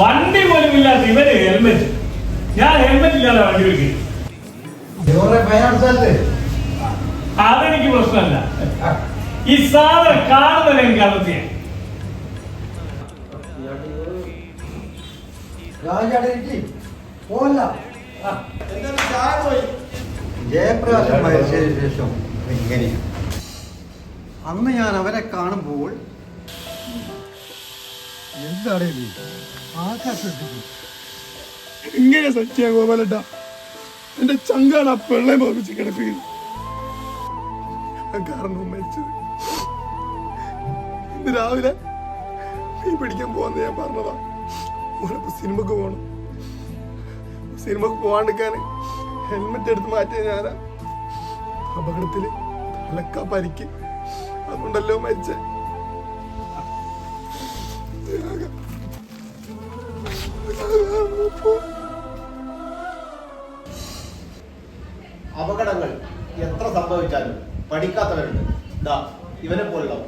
വണ്ടി പോലും ഇല്ലാത്ത ഇവർ ഹെൽമെറ്റ്. ഞാൻ ഹെൽമെറ്റ് ഇല്ലാതെ വണ്ടി വെക്കും അതെനിക്ക് പ്രശ്നമല്ല. ഈ സാധനം കാണുന്നതിന് എനിക്ക് അകത്തിയ. ജയപ്രകാശം മരിച്ചതിന് ശേഷം ഇങ്ങനെയാണ് അന്ന് ഞാൻ അവരെ കാണുമ്പോൾ എന്താണ് ഇങ്ങനെ സത്യ ഗോപാലട്ട. എന്റെ ചങ്കാണ് ആ പെള്ളെ മോപിച്ച് കിടക്കുകയും കാരണം മരിച്ചത്. ഇന്ന് രാവിലെ മീൻ പിടിക്കാൻ പോവാന്ന് ഞാൻ പറഞ്ഞതാ. ഓനപ്പോ സിനിമക്ക് പോകണം സിനിമക്ക് പോവാണ്ടിരിക്കാൻ ഹെൽമെറ്റ് എടുത്ത് മാറ്റിയ ഞാനാ അപകടത്തിൽ തലക്ക പരിക്ക്. അതുകൊണ്ടല്ലോ മരിച്ച. അപകടങ്ങൾ എത്ര സംഭവിച്ചാലും പഠിക്കാത്തവരുണ്ട്. ഇതാ ഇവനെ പോലുള്ളവർ